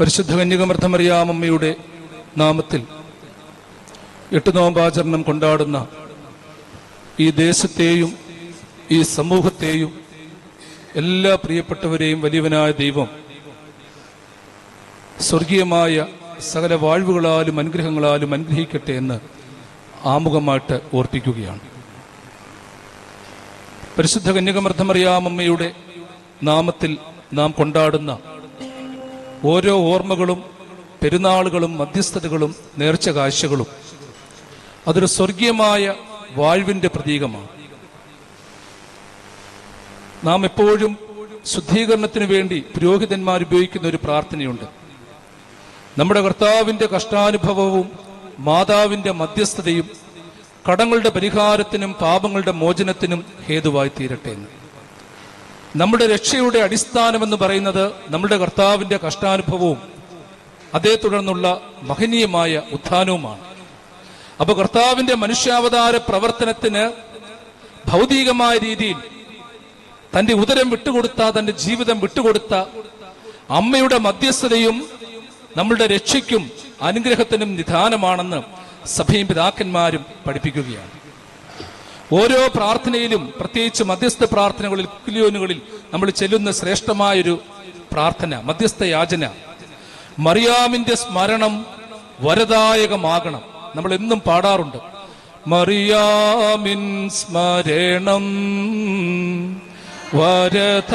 പരിശുദ്ധ കന്യകമർദ്ദമറിയാമമ്മയുടെ നാമത്തിൽ എട്ട് നോമ്പാചരണം കൊണ്ടാടുന്ന ഈ ദേശത്തെയും ഈ സമൂഹത്തെയും എല്ലാ പ്രിയപ്പെട്ടവരെയും വലിയവനായ ദൈവം സ്വർഗീയമായ സകല വാഴ്വുകളാലും അനുഗ്രഹങ്ങളാലും അനുഗ്രഹിക്കട്ടെ എന്ന് ആമുഖമായിട്ട് ഓർപ്പിക്കുകയാണ്. പരിശുദ്ധ കന്യകമർദ്ദമറിയാമമ്മയുടെ നാമത്തിൽ നാം കൊണ്ടാടുന്ന ഓരോ ഓർമ്മകളും പെരുന്നാളുകളും മധ്യസ്ഥതകളും നേർച്ച കാഴ്ചകളും അതൊരു സ്വർഗീയമായ വാഴ്വിന്റെ പ്രതീകമാണ്. നാം എപ്പോഴും ശുദ്ധീകരണത്തിന് വേണ്ടി പുരോഹിതന്മാർ ഉപയോഗിക്കുന്ന ഒരു പ്രാർത്ഥനയുണ്ട്. നമ്മുടെ കർത്താവിന്റെ കഷ്ടാനുഭവവും മാതാവിന്റെ മധ്യസ്ഥതയും കടങ്ങളുടെ പരിഹാരത്തിനും പാപങ്ങളുടെ മോചനത്തിനും ഹേതുവായി തീരട്ടെ എന്ന്. നമ്മുടെ രക്ഷയുടെ അടിസ്ഥാനമെന്ന് പറയുന്നത് നമ്മുടെ കർത്താവിന്റെ കഷ്ടാനുഭവവും അതേ തുടർന്നുള്ള മഹനീയമായ ഉത്ഥാനവുമാണ്. അപ്പൊ കർത്താവിന്റെ മനുഷ്യാവതാര പ്രവർത്തനത്തിന് ഭൗതികമായ രീതിയിൽ തന്റെ ഉദരം വിട്ടുകൊടുത്ത തന്റെ ജീവിതം വിട്ടുകൊടുത്ത അമ്മയുടെ മധ്യസ്ഥതയും നമ്മളുടെ രക്ഷയ്ക്കും അനുഗ്രഹത്തിനും നിധാനമാണെന്ന് സഭയും പിതാക്കന്മാരും പഠിപ്പിക്കുകയാണ്. ഓരോ പ്രാർത്ഥനയിലും പ്രത്യേകിച്ച് മധ്യസ്ഥ പ്രാർത്ഥനകളിൽ കുക്കിലിയോനുകളിൽ നമ്മൾ ചെല്ലുന്ന ശ്രേഷ്ഠമായൊരു പ്രാർത്ഥന മധ്യസ്ഥ യാചന. മറിയാമിന്റെ സ്മരണം വരദായകമാകണം. നമ്മൾ എന്നും പാടാറുണ്ട്. മറിയാമിൻ സ്മരണം വരദായകമാക.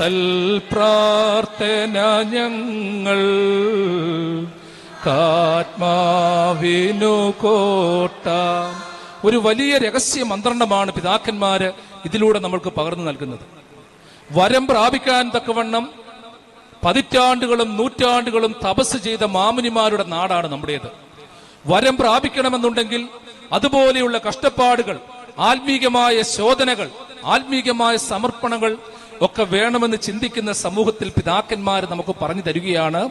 തൽ പ്രാർത്ഥന ഞങ്ങൾ കാത്മാവിനു കോട്ട. ഒരു വലിയ രഹസ്യ മന്ത്രണമാണ് പിതാക്കന്മാര് ഇതിലൂടെ നമ്മൾക്ക് പകർന്നു നൽകുന്നത്. വരം പ്രാപിക്കാൻ തക്കവണ്ണം പതിറ്റാണ്ടുകളും നൂറ്റാണ്ടുകളും തപസ് ചെയ്ത മാമുനിമാരുടെ നാടാണ് നമ്മുടേത്. വരം പ്രാപിക്കണമെന്നുണ്ടെങ്കിൽ അതുപോലെയുള്ള കഷ്ടപ്പാടുകൾ ആത്മീകമായ ശോധനകൾ ആത്മീകമായ സമർപ്പണങ്ങൾ ഒക്കെ വേണമെന്ന് ചിന്തിക്കുന്ന സമൂഹത്തിൽ പിതാക്കന്മാർ നമുക്ക് പറഞ്ഞു തരികയാണ്.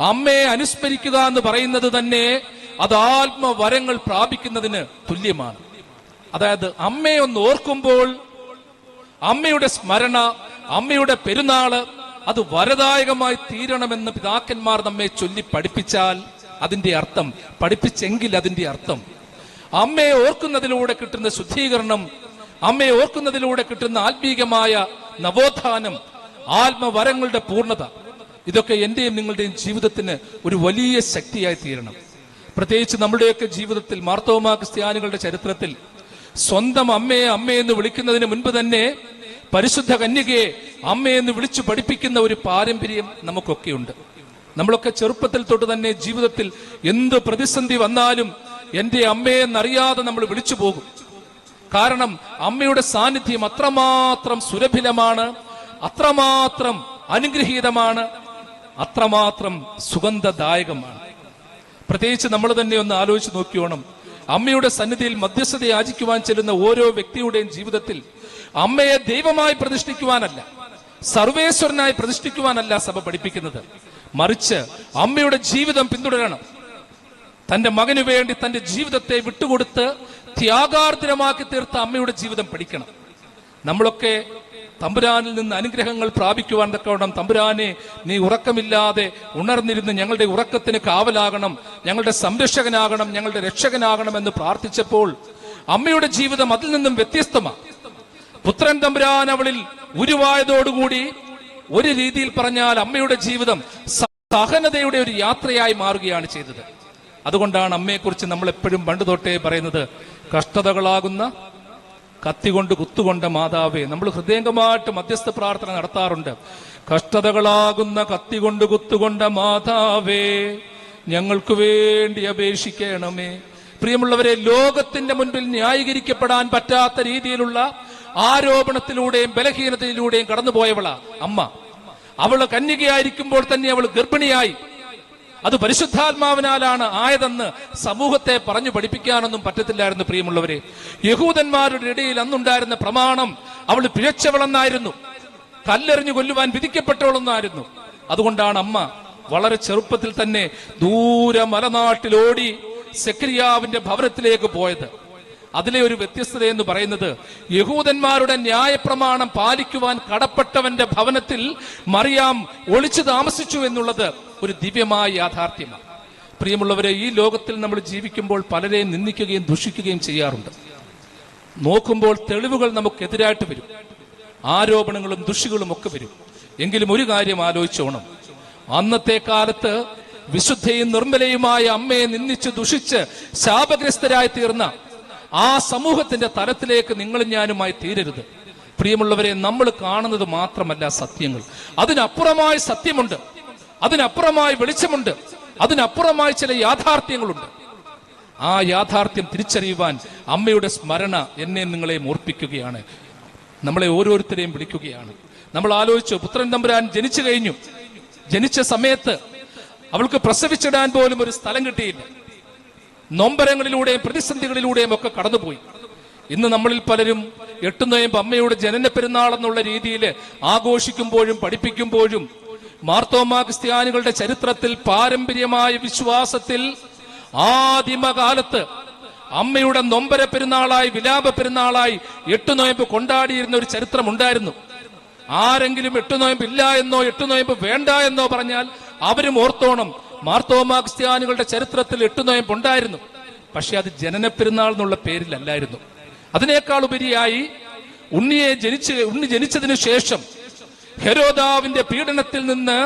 അമ്മയെ അനുസ്മരിക്കുക എന്ന് പറയുന്നത് തന്നെ അത് ആത്മവരങ്ങൾ പ്രാപിക്കുന്നതിന് തുല്യമാണ്. അതായത് അമ്മയെ ഒന്ന് ഓർക്കുമ്പോൾ അമ്മയുടെ സ്മരണ അമ്മയുടെ പെരുന്നാൾ അത് വരദായകമായി തീരണമെന്ന് പിതാക്കന്മാർ നമ്മെ ചൊല്ലി പഠിപ്പിച്ചാൽ അതിന്റെ അർത്ഥം പഠിപ്പിച്ചെങ്കിൽ അതിന്റെ അർത്ഥം. അമ്മയെ ഓർക്കുന്നതിലൂടെ കിട്ടുന്ന ശുദ്ധീകരണം അമ്മയെ ഓർക്കുന്നതിലൂടെ കിട്ടുന്ന ആത്മീകമായ നവോത്ഥാനം ആത്മവരങ്ങളുടെ പൂർണത ഇതൊക്കെ എന്റെയും നിങ്ങളുടെയും ജീവിതത്തിന് ഒരു വലിയ ശക്തിയായി തീരണം. പ്രത്യേകിച്ച് നമ്മുടെയൊക്കെ ജീവിതത്തിൽ മാർത്തോമാ ക്രിസ്ത്യാനികളുടെ ചരിത്രത്തിൽ സ്വന്തം അമ്മയെ അമ്മയെന്ന് വിളിക്കുന്നതിന് മുൻപ് തന്നെ പരിശുദ്ധ കന്യകയെ അമ്മയെന്ന് വിളിച്ചു പഠിപ്പിക്കുന്ന ഒരു പാരമ്പര്യം നമുക്കൊക്കെയുണ്ട്. നമ്മളൊക്കെ ചെറുപ്പത്തിൽ തൊട്ട് തന്നെ ജീവിതത്തിൽ എന്ത് പ്രതിസന്ധി വന്നാലും എന്റെ അമ്മയെന്നറിയാതെ നമ്മൾ വിളിച്ചു പോകും. കാരണം അമ്മയുടെ സാന്നിധ്യം അത്രമാത്രം സുരഭിലമാണ് അത്രമാത്രം അനുഗ്രഹീതമാണ് അത്രമാത്രം സുഗന്ധദായകമാണ്. പ്രത്യേകിച്ച് നമ്മൾ തന്നെ ഒന്ന് ആലോചിച്ച് നോക്കിയോണം. അമ്മയുടെ സന്നിധിയിൽ മധ്യസ്ഥത യാചിക്കുവാൻ ചെല്ലുന്ന ഓരോ വ്യക്തിയുടെയും ജീവിതത്തിൽ അമ്മയെ ദൈവമായി പ്രതിഷ്ഠിക്കുവാനല്ല സർവേശ്വരനായി പ്രതിഷ്ഠിക്കുവാനല്ല സഭ പഠിപ്പിക്കുന്നത്. മറിച്ച് അമ്മയുടെ ജീവിതം പിന്തുടരണം. തന്റെ മകനു വേണ്ടി തന്റെ ജീവിതത്തെ വിട്ടുകൊടുത്ത് ത്യാഗാർദ്രമാക്കി തീർത്ത അമ്മയുടെ ജീവിതം പഠിക്കണം. നമ്മളൊക്കെ തമ്പുരാനിൽ നിന്ന് അനുഗ്രഹങ്ങൾ പ്രാപിക്കുവാൻ തക്കവണ്ണം തമ്പുരാനെ നീ ഉറക്കമില്ലാതെ ഉണർന്നിരുന്ന് ഞങ്ങളുടെ ഉറക്കത്തിന് കാവലാകണം ഞങ്ങളുടെ സംരക്ഷകനാകണം ഞങ്ങളുടെ രക്ഷകനാകണം എന്ന് പ്രാർത്ഥിച്ചപ്പോൾ അമ്മയുടെ ജീവിതം അതിൽ നിന്നും വ്യത്യസ്തമാണ് പുത്രൻ തമ്പുരാൻ അവളിൽ ഉരുവായതോടുകൂടി ഒരു രീതിയിൽ പറഞ്ഞാൽ അമ്മയുടെ ജീവിതം സഹനതയുടെ ഒരു യാത്രയായി മാറുകയാണ് ചെയ്തത്. അതുകൊണ്ടാണ് അമ്മയെക്കുറിച്ച് നമ്മൾ എപ്പോഴും പണ്ട് തൊട്ടേ പറയുന്നത് കഷ്ടതകളാകുന്ന കത്തികൊണ്ട് കുത്തുകൊണ്ട മാതാവേ നമ്മൾ ഹൃദയംഗമായിട്ട് മധ്യസ്ഥ പ്രാർത്ഥന നടത്താറുണ്ട്. കഷ്ടതകളാകുന്ന കത്തികൊണ്ട് കുത്തുകൊണ്ട മാതാവേ ഞങ്ങൾക്ക് വേണ്ടി അപേക്ഷിക്കണമേ. പ്രിയമുള്ളവരെ ലോകത്തിന്റെ മുൻപിൽ ന്യായീകരിക്കപ്പെടാൻ പറ്റാത്ത രീതിയിലുള്ള ആരോപണത്തിലൂടെയും ബലഹീനതയിലൂടെയും കടന്നുപോയവളാ അമ്മ. അവൾ കന്യകയായിരിക്കുമ്പോൾ തന്നെ അവൾ ഗർഭിണിയായി. അത് പരിശുദ്ധാത്മാവിനാലാണ് ആയതെന്ന് സമൂഹത്തെ പറഞ്ഞു പഠിപ്പിക്കാനൊന്നും പറ്റത്തില്ലായിരുന്നു പ്രിയമുള്ളവരെ. യഹൂദന്മാരുടെ ഇടയിൽ അന്നുണ്ടായിരുന്ന പ്രമാണം അവൾ പിഴച്ചവളെന്നായിരുന്നു. കല്ലെറിഞ്ഞു കൊല്ലുവാൻ വിധിക്കപ്പെട്ടവളെന്നായിരുന്നു. അതുകൊണ്ടാണ് അമ്മ വളരെ ചെറുപ്പത്തിൽ തന്നെ ദൂരെ മലനാട്ടിലോടി സെക്രിയാവിന്റെ ഭവനത്തിലേക്ക് പോയത്. അതിലെ ഒരു വ്യത്യസ്തത എന്ന് പറയുന്നത് യഹൂദന്മാരുടെ ന്യായപ്രമാണം പാലിക്കുവാൻ കടപ്പെട്ടവന്റെ ഭവനത്തിൽ മറിയാം ഒളിച്ചു താമസിച്ചു എന്നുള്ളത് ഒരു ദിവ്യമായ യാഥാർത്ഥ്യമാണ്. പ്രിയമുള്ളവരെ ഈ ലോകത്തിൽ നമ്മൾ ജീവിക്കുമ്പോൾ പലരെയും നിന്ദിക്കുകയും ദുഷിക്കുകയും ചെയ്യാറുണ്ട്. നോക്കുമ്പോൾ തെളിവുകൾ നമുക്കെതിരായിട്ട് വരും. ആരോപണങ്ങളും ദുഷികളും ഒക്കെ വരും. എങ്കിലും ഒരു കാര്യം ആലോചിച്ചോണം. അന്നത്തെ കാലത്ത് വിശുദ്ധയും നിർമ്മലയുമായ അമ്മയെ നിന്ദിച്ച് ദുഷിച്ച് ശാപഗ്രസ്തരായി തീർന്ന ആ സമൂഹത്തിന്റെ തലത്തിലേക്ക് നിങ്ങളും ഞാനുമായി തീരരുത്. പ്രിയമുള്ളവരെ നമ്മൾ കാണുന്നത് മാത്രമല്ല സത്യങ്ങൾ. അതിനപ്പുറമായി സത്യമുണ്ട്. അതിനപ്പുറമായി വെളിച്ചമുണ്ട്. അതിനപ്പുറമായി ചില യാഥാർത്ഥ്യങ്ങളുണ്ട്. ആ യാഥാർത്ഥ്യം തിരിച്ചറിയുവാൻ അമ്മയുടെ സ്മരണ എന്നെ നിങ്ങളെ ഓർപ്പിക്കുകയാണ് നമ്മളെ ഓരോരുത്തരെയും വിളിക്കുകയാണ്. നമ്മൾ ആലോചിച്ചു പുത്രൻ തമ്പുരാൻ ജനിച്ചു കഴിഞ്ഞു. ജനിച്ച സമയത്ത് അവൾക്ക് പ്രസവിച്ചിടാൻ പോലും ഒരു സ്ഥലം കിട്ടിയില്ല. നൊമ്പരങ്ങളിലൂടെയും പ്രതിസന്ധികളിലൂടെയും ഒക്കെ കടന്നുപോയി. ഇന്ന് നമ്മളിൽ പലരും എട്ടുന്നയും അമ്മയുടെ ജനന പെരുന്നാൾ എന്നുള്ള രീതിയിൽ ആഘോഷിക്കുമ്പോഴും പഠിപ്പിക്കുമ്പോഴും മാർത്തോമാ ക്രിസ്ത്യാനികളുടെ ചരിത്രത്തിൽ പാരമ്പര്യമായ വിശ്വാസത്തിൽ ആദിമകാലത്ത് അമ്മയുടെ നൊമ്പര പെരുന്നാളായി വിലാപ പെരുന്നാളായി എട്ടു നോയമ്പ് കൊണ്ടാടിയിരുന്ന ഒരു ചരിത്രം ഉണ്ടായിരുന്നു ആരെങ്കിലും എട്ടു നോയമ്പ് ഇല്ല എന്നോ എട്ടു നോയമ്പ് വേണ്ട എന്നോ പറഞ്ഞാൽ അവരും ഓർത്തോണം മാർത്തോമാ ക്രിസ്ത്യാനികളുടെ ചരിത്രത്തിൽ എട്ടു നോയമ്പ് ഉണ്ടായിരുന്നു. പക്ഷെ അത് ജനന പെരുന്നാൾ എന്നുള്ള പേരിലല്ലായിരുന്നു. അതിനേക്കാൾ ഉപരിയായി ഉണ്ണിയെ ജനിച്ച് ഉണ്ണി ജനിച്ചതിനു ശേഷം ഹെരോദാവിന്റെ പീഡനത്തിൽ നിന്ന്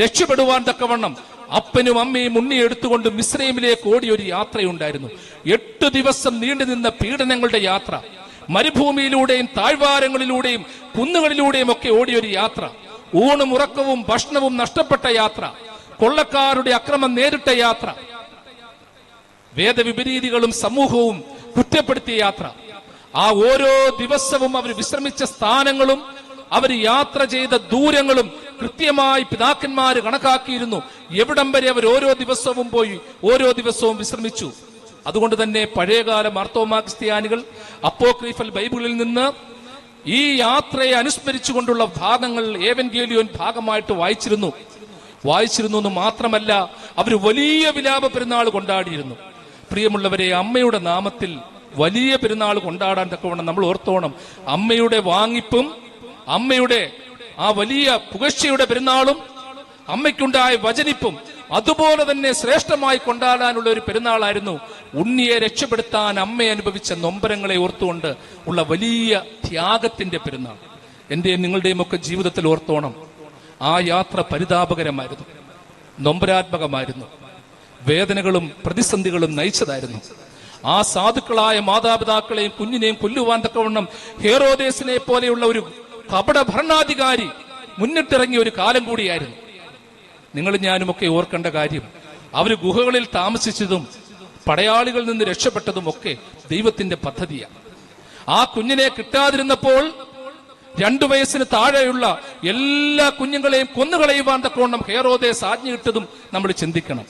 രക്ഷപ്പെടുവാൻ തക്കവണ്ണം അപ്പനും അമ്മയും ഉണ്ണി എടുത്തുകൊണ്ട് മിശ്രൈമിലേക്ക് യാത്രയുണ്ടായിരുന്നു. എട്ട് ദിവസം നീണ്ടു നിന്ന പീഡനങ്ങളുടെ യാത്ര മരുഭൂമിയിലൂടെയും താഴ്വാരങ്ങളിലൂടെയും കുന്നുകളിലൂടെയും ഒക്കെ ഓടിയ ഒരു യാത്ര ഊണും ഉറക്കവും ഭക്ഷണവും നഷ്ടപ്പെട്ട യാത്ര കൊള്ളക്കാരുടെ അക്രമം നേരിട്ട യാത്ര വേദവിപരീതികളും സമൂഹവും കുറ്റപ്പെടുത്തിയ യാത്ര. ആ ഓരോ ദിവസവും അവർ വിശ്രമിച്ച സ്ഥാനങ്ങളും അവർ യാത്ര ചെയ്ത ദൂരങ്ങളും കൃത്യമായി പിതാക്കന്മാർ കണക്കാക്കിയിരുന്നു. എവിടം വരെ അവർ ഓരോ ദിവസവും പോയി ഓരോ ദിവസവും വിശ്രമിച്ചു. അതുകൊണ്ട് തന്നെ പഴയകാല മാർത്തോമാ ക്രിസ്ത്യാനികൾ അപ്പോക്രീഫൽ ബൈബിളിൽ നിന്ന് ഈ യാത്രയെ അനുസ്മരിച്ചുകൊണ്ടുള്ള ഭാഗങ്ങൾ ഏവൻഗേലിയോൻ ഭാഗമായിട്ട് വായിച്ചിരുന്നു. വായിച്ചിരുന്നു എന്ന് മാത്രമല്ല അവർ വലിയ വിലാപ പെരുന്നാൾ കൊണ്ടാടിയിരുന്നു. പ്രിയമുള്ളവരെ അമ്മയുടെ നാമത്തിൽ വലിയ പെരുന്നാൾ കൊണ്ടാടാൻ തക്കവണ്ണം നമ്മൾ ഓർത്തോണം. അമ്മയുടെ വാങ്ങിപ്പും അമ്മയുടെ ആ വലിയ പുകഴ്ചയുടെ പെരുന്നാളും അമ്മയ്ക്കുണ്ടായ വചനിപ്പും അതുപോലെ തന്നെ ശ്രേഷ്ഠമായി കൊണ്ടാടാനുള്ള ഒരു പെരുന്നാളായിരുന്നു. ഉണ്ണിയെ രക്ഷപ്പെടുത്താൻ അമ്മ അനുഭവിച്ച നൊമ്പരങ്ങളെ ഓർത്തുകൊണ്ട് ഉള്ള വലിയ ത്യാഗത്തിന്റെ പെരുന്നാൾ. എന്റെയും നിങ്ങളുടെയും ഒക്കെ ജീവിതത്തിൽ ഓർത്തോണം. ആ യാത്ര പരിതാപകരമായിരുന്നു. നൊമ്പരാത്മകമായിരുന്നു. വേദനകളും പ്രതിസന്ധികളും നയിച്ചതായിരുന്നു. ആ സാധുക്കളായ മാതാപിതാക്കളെയും കുഞ്ഞിനെയും കൊല്ലുവാൻ തക്കവണ്ണം ഹേറോദേശിനെ പോലെയുള്ള ഒരു കപട ഭരണാധികാരി മുന്നിട്ടിറങ്ങിയ ഒരു കാലം കൂടിയായിരുന്നു. നിങ്ങൾ ഞാനുമൊക്കെ ഓർക്കേണ്ട കാര്യം അവർ ഗുഹകളിൽ താമസിച്ചതും പടയാളികളിൽ നിന്ന് രക്ഷപ്പെട്ടതും ഒക്കെ ദൈവത്തിന്റെ പദ്ധതിയാണ്. ആ കുഞ്ഞിനെ കിട്ടാതിരുന്നപ്പോൾ രണ്ടു വയസ്സിന് താഴെയുള്ള എല്ലാ കുഞ്ഞുങ്ങളെയും കൊന്നുകളയുവാൻ തക്കോണം ഹേറോദേസ് സാജ്ഞയിട്ടതും നമ്മൾ ചിന്തിക്കണം.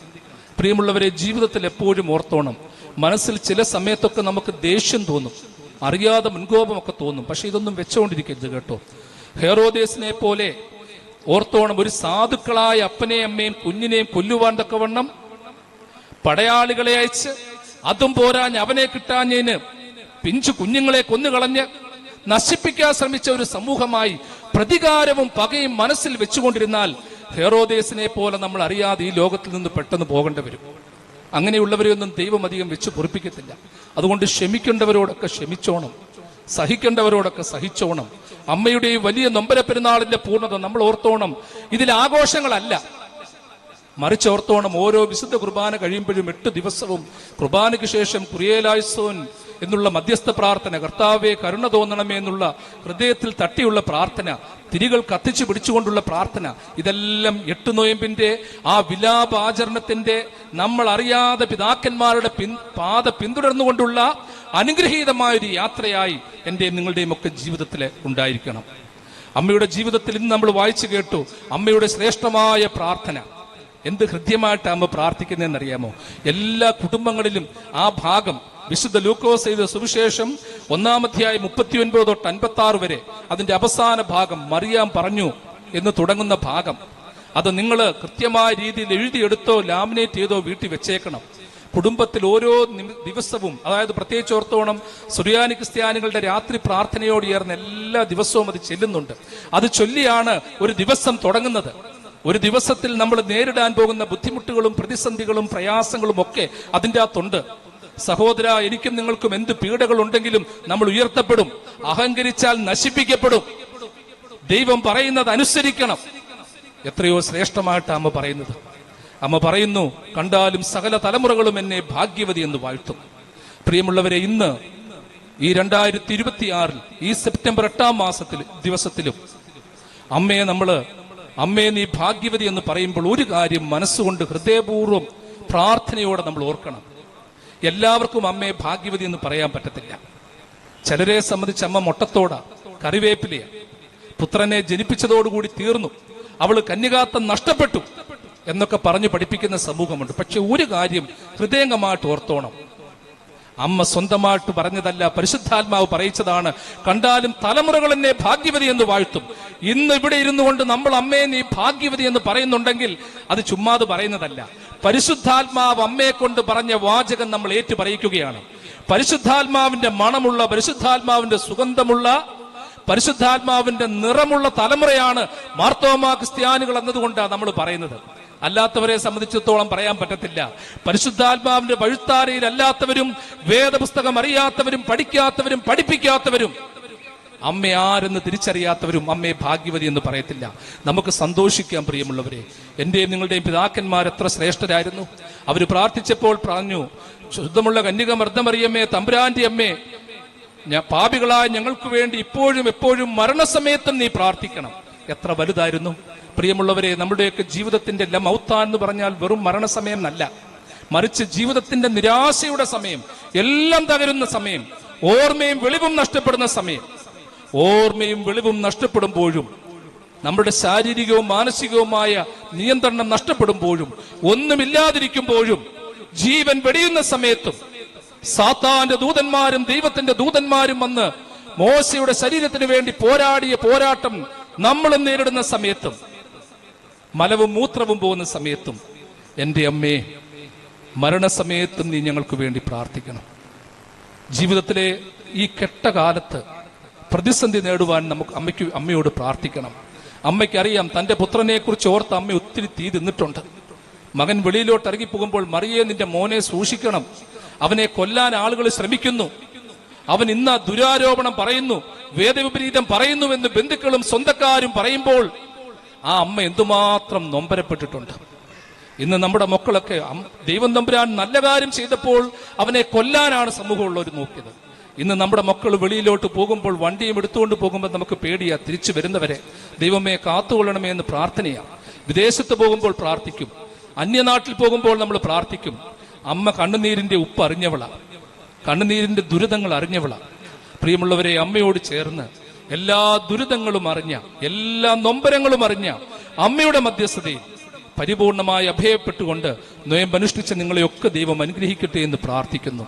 പ്രിയമുള്ളവരെ ജീവിതത്തിൽ എപ്പോഴും ഓർത്തോണം. മനസ്സിൽ ചില സമയത്തൊക്കെ നമുക്ക് ദേഷ്യം തോന്നും. അറിയാതെ മുൻകോപമൊക്കെ തോന്നും. പക്ഷെ ഇതൊന്നും വെച്ചുകൊണ്ടിരിക്കരുത് കേട്ടോ. ഹെയറോദേസിനെ പോലെ ഓർത്തോണം ഒരു സാധുക്കളായ അപ്പനെയും അമ്മയും കുഞ്ഞിനെയും കൊല്ലുവാൻ തക്കവണ്ണം പടയാളികളെ അയച്ച് അതും പോരാഞ്ഞ് അവനെ കിട്ടാഞ്ഞതിന് പിഞ്ചു കുഞ്ഞുങ്ങളെ കൊന്നുകളഞ്ഞ് നശിപ്പിക്കാൻ ശ്രമിച്ച ഒരു സമൂഹമായി പ്രതികാരവും പകയും മനസ്സിൽ വെച്ചുകൊണ്ടിരുന്നാൽ ഹെറോദേസിനെ പോലെ നമ്മൾ അറിയാതെ ഈ ലോകത്തിൽ നിന്ന് പെട്ടെന്ന് പോകേണ്ടി വരും. അങ്ങനെയുള്ളവരെയൊന്നും ദൈവം അധികം വെച്ച് പൊറിപ്പിക്കത്തില്ല. അതുകൊണ്ട് ക്ഷമിക്കേണ്ടവരോടൊക്കെ ക്ഷമിച്ചോണം. സഹിക്കേണ്ടവരോടൊക്കെ സഹിച്ചോണം. അമ്മയുടെ ഈ വലിയ നൊമ്പര പെരുന്നാളിന്റെ പൂർണത നമ്മൾ ഓർത്തോണം. ഇതിൽ ആഘോഷങ്ങളല്ല. മറിച്ച് ഓർത്തോണം ഓരോ വിശുദ്ധ കുർബാന കഴിയുമ്പോഴും എട്ട് ദിവസവും കുർബാനയ്ക്ക് ശേഷം കുറിയേലായുസോൻ എന്നുള്ള മധ്യസ്ഥ പ്രാർത്ഥന കർത്താവെ കരുണ തോന്നണമേ എന്നുള്ള ഹൃദയത്തിൽ തട്ടിയുള്ള പ്രാർത്ഥന തിരികൾ കത്തിച്ചു പിടിച്ചുകൊണ്ടുള്ള പ്രാർത്ഥന. ഇതെല്ലാം എട്ട് നോയമ്പിന്റെ ആ വിലാപാചരണത്തിന്റെ നമ്മൾ അറിയാതെ പിതാക്കന്മാരുടെ പിൻ പാത പിന്തുടർന്നുകൊണ്ടുള്ള അനുഗ്രഹീതമായൊരു യാത്രയായി എന്റെയും നിങ്ങളുടെയും ഒക്കെ ജീവിതത്തിൽ ഉണ്ടായിരിക്കണം. അമ്മയുടെ ജീവിതത്തിൽ ഇന്ന് നമ്മൾ വായിച്ചു കേട്ടു അമ്മയുടെ ശ്രേഷ്ഠമായ പ്രാർത്ഥന. എന്ത് ഹൃദ്യമായിട്ട് അമ്മ പ്രാർത്ഥിക്കുന്നതെന്നറിയാമോ? എല്ലാ കുടുംബങ്ങളിലും ആ ഭാഗം വിശുദ്ധ ലൂക്കോസ് ചെയ്ത സുവിശേഷം ഒന്നാമധ്യായ മുപ്പത്തി ഒൻപത് തൊട്ട് അൻപത്തി ആറ് വരെ അതിന്റെ അവസാന ഭാഗം മറിയാം പറഞ്ഞു എന്ന് തുടങ്ങുന്ന ഭാഗം. അത് നിങ്ങൾ കൃത്യമായ രീതിയിൽ എഴുതിയെടുത്തോ ലാമിനേറ്റ് ചെയ്തോ വീട്ടിൽ വെച്ചേക്കണം. കുടുംബത്തിൽ ഓരോ ദിവസവും അതായത് പ്രത്യേകിച്ച് ഓർത്തോണം സുറിയാനി ക്രിസ്ത്യാനികളുടെ രാത്രി പ്രാർത്ഥനയോട് ചേർന്ന് എല്ലാ ദിവസവും അത് ചെല്ലുന്നുണ്ട്. അത് ചൊല്ലിയാണ് ഒരു ദിവസം തുടങ്ങുന്നത്. ഒരു ദിവസത്തിൽ നമ്മൾ നേരിടാൻ പോകുന്ന ബുദ്ധിമുട്ടുകളും പ്രതിസന്ധികളും പ്രയാസങ്ങളും ഒക്കെ അതിന്റെ അകത്തുണ്ട്. സഹോദര എനിക്കും നിങ്ങൾക്കും എന്ത് പീഡകൾ ഉണ്ടെങ്കിലും നമ്മൾ ഉയർത്തപ്പെടും. അഹങ്കരിച്ചാൽ നശിപ്പിക്കപ്പെടും. ദൈവം പറയുന്നത് അനുസരിക്കണം. എത്രയോ ശ്രേഷ്ഠമായിട്ട് അമ്മ പറയുന്നത്. അമ്മ പറയുന്നു കണ്ടാലും സകല തലമുറകളും എന്നെ ഭാഗ്യവതി എന്ന് വാഴ്ത്തും. പ്രിയമുള്ളവരെ ഇന്ന് ഈ രണ്ടായിരത്തി ഇരുപത്തിയാറിൽ ഈ സെപ്റ്റംബർ എട്ടാം മാസത്തിൽ ദിവസത്തിലും അമ്മയെ നമ്മൾ അമ്മയെ നീ ഭാഗ്യവതി എന്ന് പറയുമ്പോൾ ഒരു കാര്യം മനസ്സുകൊണ്ട് ഹൃദയപൂർവം പ്രാർത്ഥനയോടെ നമ്മൾ ഓർക്കണം. എല്ലാവർക്കും അമ്മയെ ഭാഗ്യവതി എന്ന് പറയാൻ പറ്റത്തില്ല. ചിലരെ സംബന്ധിച്ച് അമ്മ മുട്ടത്തോട കറിവേപ്പിലയ. പുത്രനെ ജനിപ്പിച്ചതോടുകൂടി തീർന്നു. അവൾ കന്യകാത്തം നഷ്ടപ്പെട്ടു എന്നൊക്കെ പറഞ്ഞു പഠിപ്പിക്കുന്ന സമൂഹമുണ്ട്. പക്ഷെ ഒരു കാര്യം ഹൃദയംഗമായിട്ട് ഓർത്തോണം. അമ്മ സ്വന്തമായിട്ട് പറഞ്ഞതല്ല പരിശുദ്ധാത്മാവ് പറയിച്ചതാണ് കണ്ടാലും തലമുറകൾ എന്നെ ഭാഗ്യവതി എന്ന് വാഴ്ത്തും. ഇന്ന് ഇവിടെ ഇരുന്നു കൊണ്ട് നമ്മൾ അമ്മയെ നീ ഭാഗ്യവതി എന്ന് പറയുന്നുണ്ടെങ്കിൽ അത് ചുമ്മാത് പറയുന്നതല്ല. പരിശുദ്ധാത്മാവ് അമ്മയെ കൊണ്ട് പറഞ്ഞ വാചകം നമ്മൾ ഏറ്റു പറയിക്കുകയാണ്. പരിശുദ്ധാത്മാവിന്റെ മണമുള്ള പരിശുദ്ധാത്മാവിന്റെ സുഗന്ധമുള്ള പരിശുദ്ധാത്മാവിന്റെ നിറമുള്ള തലമുറയാണ് മാർത്തോമാ ക്രിസ്ത്യാനികൾ എന്നതുകൊണ്ടാണ് നമ്മൾ പറയുന്നത്. അല്ലാത്തവരെ സംബന്ധിച്ചിടത്തോളം പറയാൻ പറ്റത്തില്ല. പരിശുദ്ധാത്മാവിന്റെ വഴുത്താരയിൽ അല്ലാത്തവരും വേദപുസ്തകം അറിയാത്തവരും പഠിക്കാത്തവരും പഠിപ്പിക്കാത്തവരും അമ്മ ആരെന്ന് തിരിച്ചറിയാത്തവരും അമ്മയെ ഭാഗ്യവതി എന്ന് പറയത്തില്ല. നമുക്ക് സന്തോഷിക്കാം പ്രിയമുള്ളവരെ. എന്റെയും നിങ്ങളുടെയും പിതാക്കന്മാർ എത്ര ശ്രേഷ്ഠരായിരുന്നു. അവർ പ്രാർത്ഥിച്ചപ്പോൾ പറഞ്ഞു ശുദ്ധമുള്ള കന്യക മർദ്ദമറിയമ്മേ തമ്പുരാന്റെ അമ്മേ ഞാൻ പാപികളായ ഞങ്ങൾക്ക് വേണ്ടി ഇപ്പോഴും എപ്പോഴും മരണസമയത്തും നീ പ്രാർത്ഥിക്കണം. എത്ര വലുതായിരുന്നു. പ്രിയമുള്ളവരെ നമ്മുടെയൊക്കെ ജീവിതത്തിന്റെ ലമൗത്താൻ എന്ന് പറഞ്ഞാൽ വെറും മരണസമയം അല്ല മറിച്ച് ജീവിതത്തിന്റെ നിരാശയുടെ സമയം എല്ലാം തകരുന്ന സമയം ഓർമ്മയും വെളിവും നഷ്ടപ്പെടുന്ന സമയം. ഓർമ്മയും വെളിവും നഷ്ടപ്പെടുമ്പോഴും നമ്മുടെ ശാരീരികവും മാനസികവുമായ നിയന്ത്രണം നഷ്ടപ്പെടുമ്പോഴും ഒന്നുമില്ലാതിരിക്കുമ്പോഴും ജീവൻ വെടിയുന്ന സമയത്തും സാത്താന്റെ ദൂതന്മാരും ദൈവത്തിന്റെ ദൂതന്മാരും വന്ന് മോശയുടെ ശരീരത്തിന് വേണ്ടി പോരാടിയ പോരാട്ടം നമ്മൾ നേരിടുന്ന സമയത്തും മലവും മൂത്രവും പോകുന്ന സമയത്തും എന്റെ അമ്മേ മരണസമയത്തും നീ ഞങ്ങൾക്ക് വേണ്ടി പ്രാർത്ഥിക്കണം. ജീവിതത്തിലെ ഈ കെട്ട കാലത്ത് പ്രതിസന്ധി നേടുവാൻ നമുക്ക് അമ്മയ്ക്ക് അമ്മയോട് പ്രാർത്ഥിക്കണം. അമ്മയ്ക്കറിയാം തന്റെ പുത്രനെ കുറിച്ച് ഓർത്ത് അമ്മ ഒത്തിരി തീ തിന്നിട്ടുണ്ട്. മകൻ വെളിയിലോട്ട് ഇറങ്ങിപ്പോകുമ്പോൾ മറിയെ നിന്റെ മോനെ സൂക്ഷിക്കണം. അവനെ കൊല്ലാൻ ആളുകൾ ശ്രമിക്കുന്നു. അവൻ ഇന്ന് ദുരാരോപണം പറയുന്നു വേദവിപരീതം പറയുന്നുവെന്ന് ബന്ധുക്കളും സ്വന്തക്കാരും പറയുമ്പോൾ ആ അമ്മ എന്തുമാത്രം നൊമ്പരപ്പെട്ടിട്ടുണ്ട്. ഇന്ന് നമ്മുടെ മക്കളൊക്കെ ദൈവം തമ്പുരാൻ നല്ല കാര്യം ചെയ്തപ്പോൾ അവനെ കൊല്ലാനാണ് സമൂഹമുള്ളവർ നോക്കിയത്. ഇന്ന് നമ്മുടെ മക്കൾ വെളിയിലോട്ട് പോകുമ്പോൾ വണ്ടിയും എടുത്തുകൊണ്ട് പോകുമ്പോൾ നമുക്ക് പേടിയാ തിരിച്ചു വരുന്നവരെ. ദൈവമേ കാത്തുകൊള്ളണമേ എന്ന് പ്രാർത്ഥനയാ. വിദേശത്ത് പോകുമ്പോൾ പ്രാർത്ഥിക്കും. അന്യനാട്ടിൽ പോകുമ്പോൾ നമ്മൾ പ്രാർത്ഥിക്കും. അമ്മ കണ്ണുനീരിന്റെ ഉപ്പ് അറിഞ്ഞവള. കണ്ണുനീരിന്റെ ദുരിതങ്ങൾ അറിഞ്ഞവള. പ്രിയമുള്ളവരെ അമ്മയോട് ചേർന്ന് എല്ലാ ദുരിതങ്ങളും അറിഞ്ഞ എല്ലാ നൊമ്പരങ്ങളും അറിഞ്ഞ അമ്മയുടെ മധ്യസ്ഥതയിൽ പരിപൂർണമായി അഭയപ്പെട്ടുകൊണ്ട് നോയമ്പനുഷ്ഠിച്ച നിങ്ങളെയൊക്കെ ദൈവം അനുഗ്രഹിക്കട്ടെ എന്ന് പ്രാർത്ഥിക്കുന്നു.